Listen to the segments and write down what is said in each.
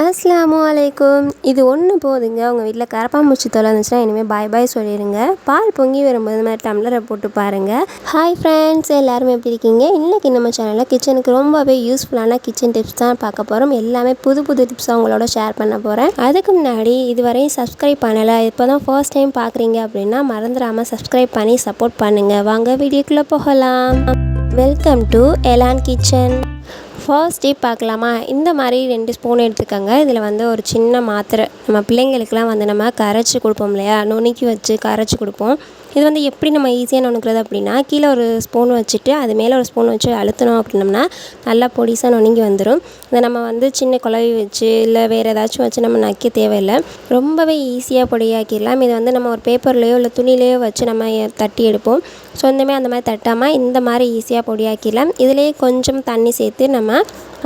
அஸ்லாமு அலைக்கும். இது ஒன்று போதுங்க. உங்கள் வீட்டில் கரப்பாம்பூச்சி தொலை இருந்துச்சுன்னா இனிமேல் பாய் பாய் சொல்லிடுங்க பால் பொங்கி வரும்போது இந்த மாதிரி டம்ளரை போட்டு பாருங்கள் ஹாய் ஃப்ரெண்ட்ஸ் எல்லாருமே எப்படி இருக்கீங்க? இன்றைக்கி நம்ம சேனலில் கிச்சனுக்கு ரொம்பவே யூஸ்ஃபுல்லான கிச்சன் டிப்ஸ் தான் பார்க்க போகிறோம் எல்லாமே புது புது டிப்ஸ் உங்களோட ஷேர் பண்ண போகிறேன் அதுக்கு முன்னாடி இதுவரையும் சப்ஸ்கிரைப் பண்ணலை இப்போ தான் ஃபர்ஸ்ட் டைம் பார்க்குறீங்க அப்படின்னா மறந்துடாமல் சப்ஸ்கிரைப் பண்ணி சப்போர்ட் பண்ணுங்கள் வாங்க வீடியோக்குள்ளே போகலாம். Welcome to Elon kitchen first tip பார்க்கலாமா? இந்த மாதிரி ரெண்டு ஸ்பூன் எடுத்துக்கோங்க. இதில் வந்து ஒரு சின்ன மாத்திரை. நம்ம பிள்ளைங்களுக்குலாம் வந்து நம்ம கரைச்சி கொடுப்போம் இல்லையா? நுணுக்கி வச்சு கரைச்சி கொடுப்போம். இது வந்து எப்படி நம்ம ஈஸியாக நுணுக்கிறது அப்படின்னா கீழே ஒரு ஸ்பூன் வச்சுட்டு அது மேலே ஒரு ஸ்பூன் வச்சு அழுத்தணும் அப்படின்னம்னா நல்லா பொடிசாக நுணுங்கி வந்துடும் இதை நம்ம வந்து சின்ன குழவி வச்சு இல்லை வேறு ஏதாச்சும் வச்சு நம்ம நக்க தேவையில்லை ரொம்பவே ஈஸியாக பொடியாக்கிடலாம். இதை வந்து நம்ம ஒரு பேப்பர்லேயோ இல்லை துணிலேயோ வச்சு நம்ம தட்டி எடுப்போம். ஸோ இந்தமே அந்த மாதிரி தட்டாமல் இந்த மாதிரி ஈஸியாக பொடியாக்கிடலாம். இதிலேயே கொஞ்சம் தண்ணி சேர்த்து நம்ம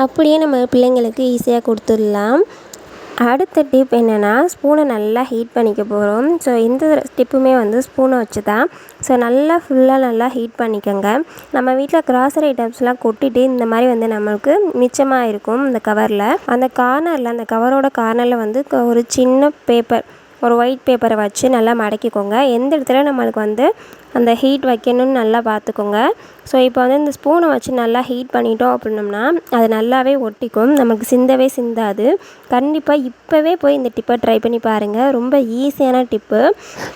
அப்படியே நம்ம பிள்ளைங்களுக்கு ஈஸியாக கொடுத்துடலாம். அடுத்த டிப் என்னென்னா ஸ்பூனை நல்லா ஹீட் பண்ணிக்க போகிறோம் ஸோ இந்த டிப்புமே வந்து ஸ்பூனை வச்சு தான் ஸோ நல்லா ஃபுல்லாக நல்லா ஹீட் பண்ணிக்கோங்க. நம்ம வீட்டில் கிராசரி ஐட்டம்ஸ்லாம் கொட்டிட்டு இந்த மாதிரி வந்து நம்மளுக்கு மிச்சமாக இருக்கும் இந்த கவரில் அந்த கார்னரில் அந்த கவரோட கார்னரில் வந்து ஒரு சின்ன பேப்பர் ஒரு ஒயிட் பேப்பரை வச்சு நல்லா மடக்கிக்கோங்க. எந்த இடத்துல நம்மளுக்கு வந்து அந்த ஹீட் வைக்கணும்னு நல்லா பார்த்துக்கோங்க. ஸோ இப்போ வந்து இந்த ஸ்பூனை வச்சு நல்லா ஹீட் பண்ணிட்டோம் அப்படின்னோம்னா அது நல்லாவே ஒட்டிக்கும். நமக்கு சிந்தவே சிந்தாது. கண்டிப்பாக இப்போவே போய் இந்த டிப்பை ட்ரை பண்ணி பாருங்கள் ரொம்ப ஈஸியான டிப்பு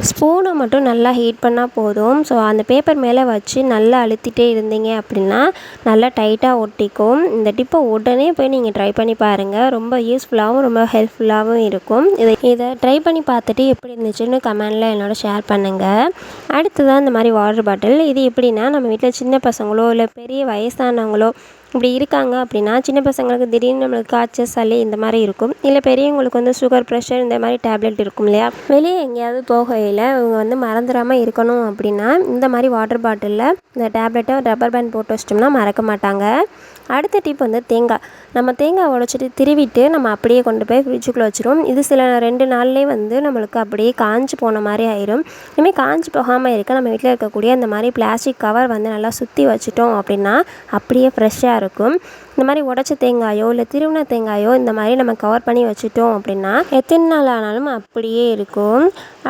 ஸ்பூனை மட்டும் நல்லா ஹீட் பண்ணால் போதும். ஸோ அந்த பேப்பர் மேலே வச்சு நல்லா அழுத்திட்டே இருந்தீங்க அப்படின்னா நல்லா டைட்டாக ஒட்டிக்கும். இந்த டிப்பை உடனே போய் நீங்கள் ட்ரை பண்ணி பாருங்கள் ரொம்ப யூஸ்ஃபுல்லாகவும் ரொம்ப ஹெல்ப்ஃபுல்லாகவும் இருக்கும். இதை இதை ட்ரை பண்ணி பார்த்துட்டு எப்படி இருந்துச்சுன்னு கமெண்டில் என்னோட ஷேர் பண்ணுங்கள் அடுத்ததான் இந்த மாதிரி வாட்டர் பாட்டில் இது எப்படின்னா நம்ம வீட்டில் சின்ன சின்ன பசங்களோ இல்லை பெரிய வயசானவங்களோ இப்படி இருக்காங்க அப்படின்னா சின்ன பசங்களுக்கு திடீர்னு நம்மளுக்கு காய்ச்சல் சளி இந்த மாதிரி இருக்கும். இல்லை பெரியவங்களுக்கு வந்து சுகர் ப்ரெஷர் இந்த மாதிரி டேப்லெட் இருக்கும் இல்லையா? வெளியே எங்கேயாவது போகையில் இவங்க வந்து மறந்துடாமல் இருக்கணும் அப்படின்னா இந்த மாதிரி வாட்டர் பாட்டிலில் இந்த டேப்லெட்டை ரப்பர் பேண்ட் போட்டு வச்சிட்டோம்னா மறக்க மாட்டாங்க. அடுத்த டிப் வந்து தேங்காய். நம்ம தேங்காய் உடச்சிட்டு திருவிட்டு நம்ம அப்படியே கொண்டு போய் ஃப்ரிட்ஜுக்குள்ளே வச்சுருவோம் இது சில ரெண்டு நாள்லேயே வந்து நம்மளுக்கு அப்படியே காஞ்சி போன மாதிரி ஆயிரும். இனிமேல் காஞ்சி போகாமல் இருக்க நம்ம வீட்டில் இருக்கக்கூடிய அந்த மாதிரி பிளாஸ்டிக் கவர் வந்து நல்லா சுற்றி வச்சிட்டோம் அப்படின்னா அப்படியே ஃப்ரெஷ்ஷாக இருக்கும். இந்த மாதிரி உடச்ச தேங்காயோ இல்லை திருவின தேங்காயோ இந்த மாதிரி நம்ம கவர் பண்ணி வச்சுட்டோம் அப்படின்னா எத்தனை நாள் ஆனாலும் அப்படியே இருக்கும்.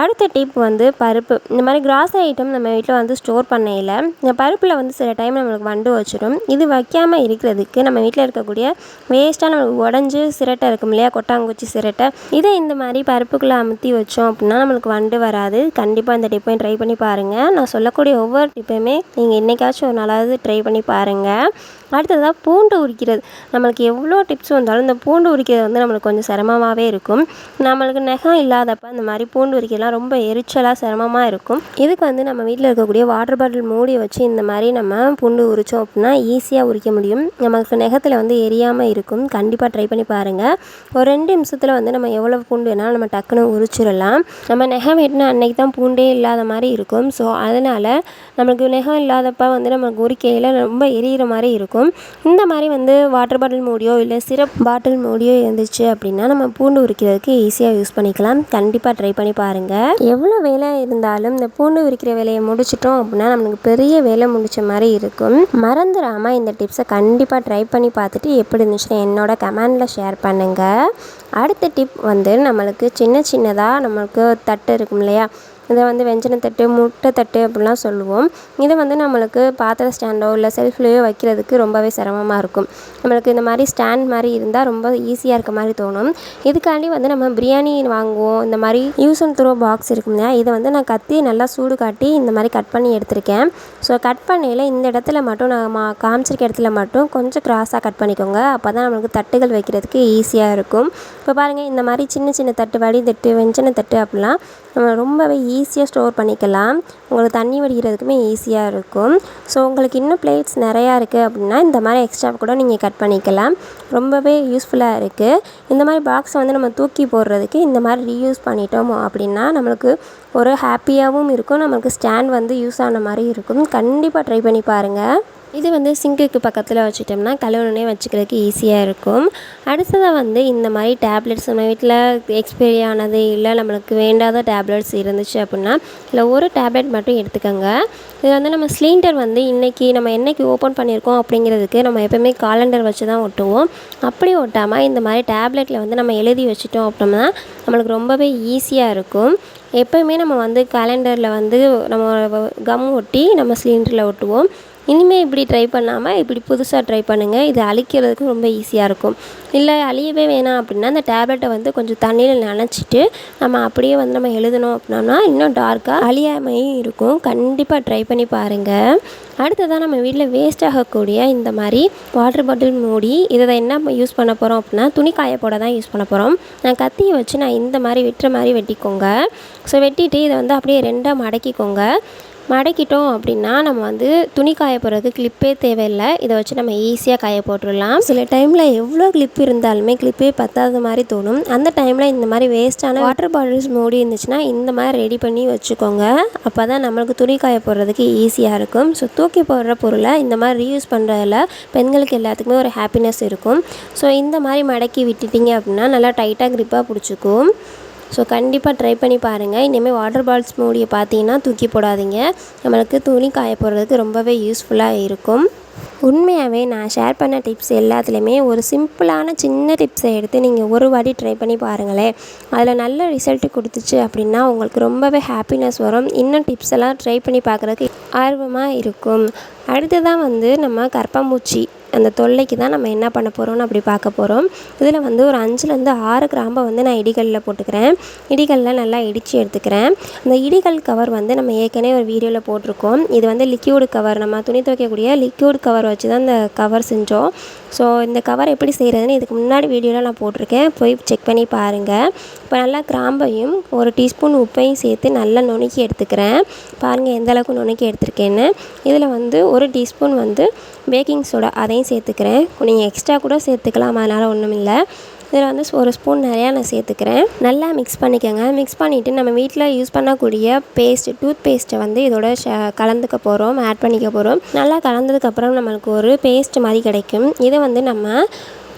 அடுத்த டிப் வந்து பருப்பு. இந்த மாதிரி கிராஸ் ஐட்டம் நம்ம வீட்டில் வந்து ஸ்டோர் பண்ணையில் இந்த பருப்பில் வந்து சில டைம் நம்மளுக்கு வண்டு வச்சிடும் இது வைக்காமல் இருக்கிறதுக்கு நம்ம வீட்டில் இருக்கக்கூடிய வேஸ்ட்டாக நம்மளுக்கு உடஞ்சி சிரட்டை இருக்கும் இல்லையா? கொட்டாங்குச்சி சிரட்டை. இதை இந்த மாதிரி பருப்புக்குள்ளே அமுத்தி வச்சோம் அப்படின்னா நம்மளுக்கு வண்டு வராது. கண்டிப்பாக இந்த டிப்பையும் ட்ரை பண்ணி பாருங்கள் நான் சொல்லக்கூடிய ஒவ்வொரு டிப்பையுமே நீங்கள் என்றைக்காச்சும் ஒரு நாளாவது ட்ரை பண்ணி பாருங்கள் அடுத்ததாக பூண்டு உரி உரிக்கிறது நம்மளுக்கு எவ்வளோ டிப்ஸ் வந்தாலும் இந்த பூண்டு உரிக்கிறது வந்து நம்மளுக்கு கொஞ்சம் சிரமமாகவே இருக்கும். நம்மளுக்கு நகம் இல்லாதப்ப இந்த மாதிரி பூண்டு உரிக்கலாம் ரொம்ப எரிச்சலாக சிரமமாக இருக்கும். இதுக்கு வந்து நம்ம வீட்டில் இருக்கக்கூடிய வாட்டர் பாட்டில் மூடி வச்சு இந்த மாதிரி நம்ம பூண்டு உரித்தோம் அப்படின்னா ஈஸியாக உரிக்க முடியும். நமக்கு நகத்தில் வந்து எரியாமல் இருக்கும். கண்டிப்பாக ட்ரை பண்ணி பாருங்கள் ஒரு ரெண்டு நிமிஷத்தில் வந்து நம்ம எவ்வளோ பூண்டு வேணாலும் நம்ம டக்குன்னு உரிச்சிடலாம். நம்ம நகம் வெட்டினா அன்னைக்கு தான் பூண்டே இல்லாத மாதிரி இருக்கும். ஸோ அதனால் நம்மளுக்கு நகம் இல்லாதப்ப வந்து நம்ம உரிக்கையில் ரொம்ப எரியிற மாதிரி இருக்கும். இந்த மாதிரி வந்து வந்து வாட்டர் பாட்டில் மூடியோ இல்லை சிரப் பாட்டில் மூடியோ இருந்துச்சு அப்படின்னா நம்ம பூண்டு உரிக்கிறதுக்கு ஈஸியாக யூஸ் பண்ணிக்கலாம். கண்டிப்பாக ட்ரை பண்ணி பாருங்கள் எவ்வளோ வேலை இருந்தாலும் இந்த பூண்டு உரிக்கிற வேலையை முடிச்சிட்டோம் அப்படின்னா நம்மளுக்கு பெரிய வேலை முடிச்ச மாதிரி இருக்கும். மறந்துடாமல் இந்த டிப்ஸை கண்டிப்பாக ட்ரை பண்ணி பார்த்துட்டு எப்படி இருந்துச்சுன்னா என்னோட கமெண்டில் ஷேர் பண்ணுங்கள் அடுத்த டிப் வந்து நம்மளுக்கு சின்ன சின்னதாக நம்மளுக்கு தட்டு இருக்கும் இல்லையா? இதை வந்து வெஞ்சனத்தட்டு முட்டை தட்டு அப்படிலாம் சொல்லுவோம். இதை வந்து நம்மளுக்கு பாத்திர ஸ்டாண்டோ இல்லை செல்ஃப்லேயோ வைக்கிறதுக்கு ரொம்பவே சிரமமாக இருக்கும். நம்மளுக்கு இந்த மாதிரி ஸ்டாண்ட் மாதிரி இருந்தால் ரொம்ப ஈஸியாக இருக்க மாதிரி தோணும். இதுக்காண்டி வந்து நம்ம பிரியாணி வாங்குவோம். இந்த மாதிரி யூஸ் அண்ட் த்ரோ பாக்ஸ் இருக்கும் இல்லையா? இதை வந்து நான் கத்தி நல்லா சூடு காட்டி இந்த மாதிரி கட் பண்ணி எடுத்திருக்கேன். ஸோ கட் பண்ணையில் இந்த இடத்துல மட்டும் நான் மா காமிச்சிருக்க இடத்துல மட்டும் கொஞ்சம் கிராஸாக கட் பண்ணிக்கோங்க. அப்போ தான் நம்மளுக்கு தட்டுகள் வைக்கிறதுக்கு ஈஸியாக இருக்கும். இப்போ பாருங்கள் இந்த மாதிரி சின்ன சின்ன தட்டு வடி தட்டு வெஞ்சன தட்டு அப்படிலாம் நம்ம ரொம்பவே ஈ ஈஸியாக ஸ்டோர் பண்ணிக்கலாம். உங்களுக்கு தண்ணி வடிகிறதுக்குமே ஈஸியாக இருக்கும். ஸோ உங்களுக்கு இன்னும் பிளேட்ஸ் நிறையா இருக்குது அப்படின்னா இந்த மாதிரி எக்ஸ்ட்ரா கூட நீங்கள் கட் பண்ணிக்கலாம். ரொம்பவே யூஸ்ஃபுல்லாக இருக்குது இந்த மாதிரி பாக்ஸை வந்து நம்ம தூக்கி போடுறதுக்கு இந்த மாதிரி ரீயூஸ் பண்ணிட்டோம் அப்படின்னா நம்மளுக்கு ஒரு ஹாப்பியாகவும் இருக்கும். நம்மளுக்கு ஸ்டாண்ட் வந்து யூஸ் ஆன மாதிரி இருக்கும். கண்டிப்பாக ட்ரை பண்ணி பாருங்கள் இது வந்து சிங்குக்கு பக்கத்தில் வச்சுட்டோம்னா கழுவுனே வச்சுக்கிறதுக்கு ஈஸியாக இருக்கும். அடுத்ததாக வந்து இந்த மாதிரி டேப்லெட்ஸ் நம்ம வீட்டில் எக்ஸ்பைரி ஆனது இல்லை நம்மளுக்கு வேண்டாத டேப்லெட்ஸ் இருந்துச்சு அப்படின்னா இல்லை ஒரு டேப்லெட் மட்டும் எடுத்துக்கோங்க. இது வந்து நம்ம சிலிண்டர் வந்து இன்றைக்கி நம்ம என்னைக்கு ஓப்பன் பண்ணியிருக்கோம் அப்படிங்கிறதுக்கு நம்ம எப்போயுமே காலண்டர் வச்சு தான் ஒட்டுவோம். அப்படி ஒட்டாமல் இந்த மாதிரி டேப்லெட்டில் வந்து நம்ம எழுதி வச்சுட்டோம் அப்படின்னா நம்மளுக்கு ரொம்பவே ஈஸியாக இருக்கும். எப்போயுமே நம்ம வந்து கேலண்டரில் வந்து நம்ம கம் ஒட்டி நம்ம சிலிண்டரில் ஒட்டுவோம். இனிமேல் இப்படி ட்ரை பண்ணாமல் இப்படி புதுசாக ட்ரை பண்ணுங்கள் இது அழிக்கிறதுக்கு ரொம்ப ஈஸியாக இருக்கும். இல்லை அழியவே வேணாம் அப்படின்னா அந்த டேப்லெட்டை வந்து கொஞ்சம் தண்ணியில் நனைச்சிட்டு நம்ம அப்படியே வந்து நம்ம எழுதணும் அப்படின்னா இன்னும் டார்க்காக அழியாமையும் இருக்கும். கண்டிப்பாக ட்ரை பண்ணி பாருங்கள் அடுத்ததாக நம்ம வீட்டில் வேஸ்ட் ஆகக்கூடிய இந்த மாதிரி வாட்டர் பாட்டில் மூடி இதை என்ன யூஸ் பண்ண போகிறோம் அப்படின்னா துணி காய போட தான் யூஸ் பண்ண போகிறோம் நான் கத்தியை வச்சு நான் இந்த மாதிரி வெட்டுற மாதிரி வெட்டிக்கோங்க. ஸோ வெட்டிட்டு இதை வந்து அப்படியே ரெண்டாக மடக்கிக்கோங்க. மடக்கிட்டோம் அப்படின்னா நம்ம வந்து துணி காய போடுறதுக்கு கிளிப்பே தேவையில்லை. இதை வச்சு நம்ம ஈஸியாக காய போட்டுடலாம். சில டைமில் எவ்வளோ கிளிப் இருந்தாலுமே கிளிப்பே பத்தாத மாதிரி தோணும். அந்த டைமில் இந்த மாதிரி வேஸ்ட்டான வாட்டர் பாட்டில்ஸ் மூடி இருந்துச்சுன்னா இந்த மாதிரி ரெடி பண்ணி வச்சுக்கோங்க. அப்போ தான் நம்மளுக்கு துணி காய போடுறதுக்கு ஈஸியாக இருக்கும். ஸோ தூக்கி போடுற பொருளை இந்த மாதிரி ரீயூஸ் பண்ணுறதுல பெண்களுக்கு எல்லாத்துக்குமே ஒரு ஹாப்பினஸ் இருக்கும். ஸோ இந்த மாதிரி மடக்கி விட்டுட்டிங்க அப்படின்னா நல்லா டைட்டாக க்ரிப்பாக பிடிச்சிக்கும். ஸோ கண்டிப்பாக ட்ரை பண்ணி பாருங்கள் இனிமேல் வாட்டர் பால்ஸ் மூடியை பார்த்தீங்கன்னா தூக்கி போடாதீங்க. நம்மளுக்கு துணி காய போடுறதுக்கு ரொம்பவே யூஸ்ஃபுல்லாக இருக்கும். உண்மையாகவே நான் ஷேர் பண்ண டிப்ஸ் எல்லாத்துலேயுமே ஒரு சிம்பிளான சின்ன டிப்ஸை எடுத்து நீங்கள் ஒரு வாட்டி ட்ரை பண்ணி பாருங்களேன். அதில் நல்ல ரிசல்ட் கொடுத்துச்சு அப்படின்னா உங்களுக்கு ரொம்பவே ஹாப்பினஸ் வரும். இன்னும் டிப்ஸ் எல்லாம் ட்ரை பண்ணி பார்க்குறதுக்கு ஆர்வமாக இருக்கும். அடுத்ததான் வந்து நம்ம கற்பம்பூச்சி அந்த தொல்லைக்கு தான் நம்ம என்ன பண்ண போகிறோம்னு அப்படி பார்க்க போகிறோம் இதில் வந்து ஒரு அஞ்சுலேருந்து ஆறு கிராம்பை வந்து நான் இடிகளில் போட்டுக்கிறேன். இடிகளில் நல்லா இடித்து எடுத்துக்கிறேன். அந்த இடிகள் கவர் வந்து நம்ம ஏற்கனவே ஒரு வீடியோவில் போட்டிருக்கோம். இது வந்து லிக்யூடு கவர் நம்ம துணி துவைக்கக்கூடிய லிக்யூட் கவர் வச்சு தான் இந்த கவர் செஞ்சோம். ஸோ இந்த கவர் எப்படி செய்கிறதுன்னு இதுக்கு முன்னாடி வீடியோவில் நான் போட்டிருக்கேன். போய் செக் பண்ணி பாருங்கள் இப்போ நல்லா கிராம்பையும் ஒரு டீஸ்பூன் உப்பையும் சேர்த்து நல்லா நுணுக்கி எடுத்துக்கிறேன். பாருங்கள் எந்த அளவுக்கு நுணுக்கி எடுத்துருக்கேன்னு. இதில் வந்து ஒரு டீஸ்பூன் வந்து பேக்கிங் சோடா அதையும் சேர்த்துக்கிறேன். நீங்கள் எக்ஸ்ட்ரா கூட சேர்த்துக்கலாம் அதனால் ஒன்றும் இல்லை. இதில் வந்து ஒரு ஸ்பூன் நிறையா நான் சேர்த்துக்கிறேன். நல்லா மிக்ஸ் பண்ணிக்கோங்க. மிக்ஸ் பண்ணிவிட்டு நம்ம வீட்டில் யூஸ் பண்ணக்கூடிய பேஸ்ட் டூத் பேஸ்ட்டை வந்து இதோட கலந்துக்க போகிறோம் ஆட் பண்ணிக்க போகிறோம் நல்லா கலந்ததுக்கப்புறம் நம்மளுக்கு ஒரு பேஸ்ட் மாதிரி கிடைக்கும். இதை வந்து நம்ம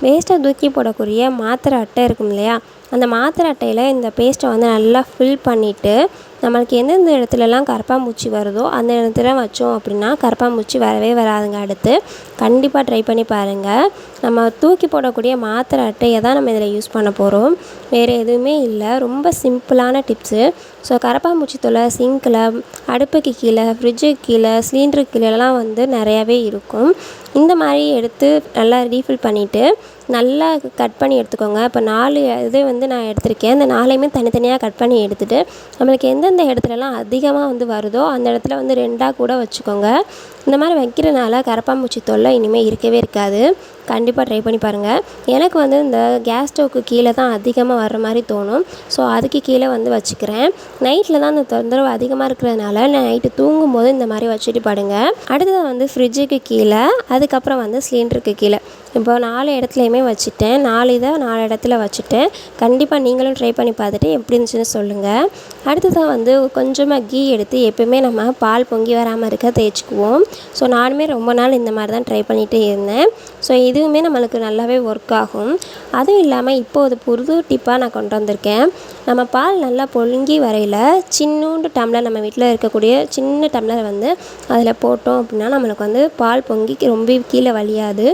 வேஸ்ட்டை தூக்கி போடக்கூடிய மாத்திரை அட்டை இருக்கும் இல்லையா? அந்த மாத்திரை அட்டையில் இந்த பேஸ்ட்டை வந்து நல்லா ஃபில் பண்ணிவிட்டு நம்மளுக்கு எந்தெந்த இடத்துலலாம் கரப்பாம்பூச்சி வருதோ அந்த இடத்துல வச்சோம் அப்படின்னா கரப்பாம்பூச்சி வரவே வராதுங்க அடுத்து. கண்டிப்பாக ட்ரை பண்ணி பாருங்கள் நம்ம தூக்கி போடக்கூடிய மாத்திரை அட்டையை தான் நம்ம இதில் யூஸ் பண்ண போகிறோம் வேறு எதுவுமே இல்லை. ரொம்ப சிம்பிளான டிப்ஸு ஸோ கரப்பாம்பூச்சி தொலை சிங்கில் அடுப்புக்கு கீழே ஃப்ரிட்ஜுக்கு கீழே சிலிண்டருக்கு கீழேலாம் வந்து நிறையாவே இருக்கும். இந்த மாதிரி எடுத்து நல்லா ரீஃபில் பண்ணிவிட்டு நல்லா கட் பண்ணி எடுத்துக்கோங்க. இப்போ நாலு இது வந்து நான் எடுத்திருக்கேன். இந்த நாளையுமே தனித்தனியாக கட் பண்ணி எடுத்துகிட்டு நம்மளுக்கு எந்த எந்தெந்த இடத்துலலாம் அதிகமாக வந்து வருதோ அந்த இடத்துல வந்து ரெண்டாக கூட வச்சுக்கோங்க. இந்த மாதிரி வைக்கிறனால கரப்பாம்பூச்சி தொல்லை இனிமேல் இருக்கவே இருக்காது. கண்டிப்பாக ட்ரை பண்ணி பாருங்கள் எனக்கு வந்து இந்த கேஸ் ஸ்டவ்க்கு கீழே தான் அதிகமாக வர்ற மாதிரி தோணும். ஸோ அதுக்கு கீழே வந்து வச்சுக்கிறேன். நைட்டில் தான் அந்த தொந்தரவு அதிகமாக இருக்கிறதுனால நான் நைட்டு தூங்கும் போது இந்த மாதிரி வச்சுட்டு படுங்க. அடுத்தது வந்து ஃப்ரிட்ஜுக்கு கீழே அதுக்கப்புறம் வந்து சிலிண்டருக்கு கீழே. இப்போ நாலு இடத்துலையுமே வச்சுட்டேன். நாலு இதை நாலு இடத்துல வச்சுட்டேன். கண்டிப்பாக நீங்களும் ட்ரை பண்ணி பார்த்துட்டு எப்படி இருந்துச்சுன்னு சொல்லுங்கள் அடுத்ததாக வந்து கொஞ்சமாக கீ எடுத்து எப்போயுமே நம்ம பால் பொங்கி வராமல் இருக்க தேய்ச்சிக்குவோம். ஸோ நானுமே ரொம்ப நாள் இந்த மாதிரி தான் ட்ரை பண்ணிகிட்டே இருந்தேன். ஸோ இதுவுமே நம்மளுக்கு நல்லாவே ஒர்க் ஆகும். அதுவும் இல்லாமல் இப்போது புது டிப்பாக நான் கொண்டு வந்திருக்கேன். நம்ம பால் நல்லா பொழுங்கி வரையில் சின்னூண்டு டம்ளர் நம்ம வீட்டில் இருக்கக்கூடிய சின்ன டம்ளர் வந்து அதில் போட்டோம் அப்படின்னா நம்மளுக்கு வந்து பால் பொங்கி ரொம்ப கீழே வழியாது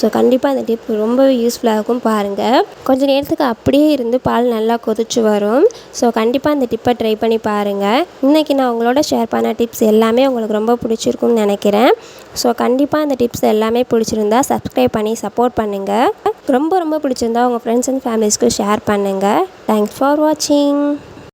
ஸோ கண்டிப்பாக அந்த டிப் ரொம்பவே யூஸ்ஃபுல்லாக இருக்கும் பாருங்கள் கொஞ்சம் நேரத்துக்கு அப்படியே இருந்து பால் நல்லா கொதிச்சு வரும். ஸோ கண்டிப்பாக அந்த டிப்பை ட்ரை பண்ணி பாருங்கள் இன்றைக்கி நான் உங்களோட ஷேர் பண்ண டிப்ஸ் எல்லாமே உங்களுக்கு ரொம்ப பிடிச்சிருக்கும்னு நினைக்கிறேன். ஸோ கண்டிப்பாக அந்த டிப்ஸ் எல்லாமே பிடிச்சிருந்தா சப்ஸ்கிரைப் பண்ணி சப்போர்ட் பண்ணுங்கள் ரொம்ப ரொம்ப பிடிச்சிருந்தா உங்கள் ஃப்ரெண்ட்ஸ் அண்ட் ஃபேமிலிஸ்க்கு ஷேர் பண்ணுங்கள் தேங்க்ஸ் ஃபார் வாட்சிங்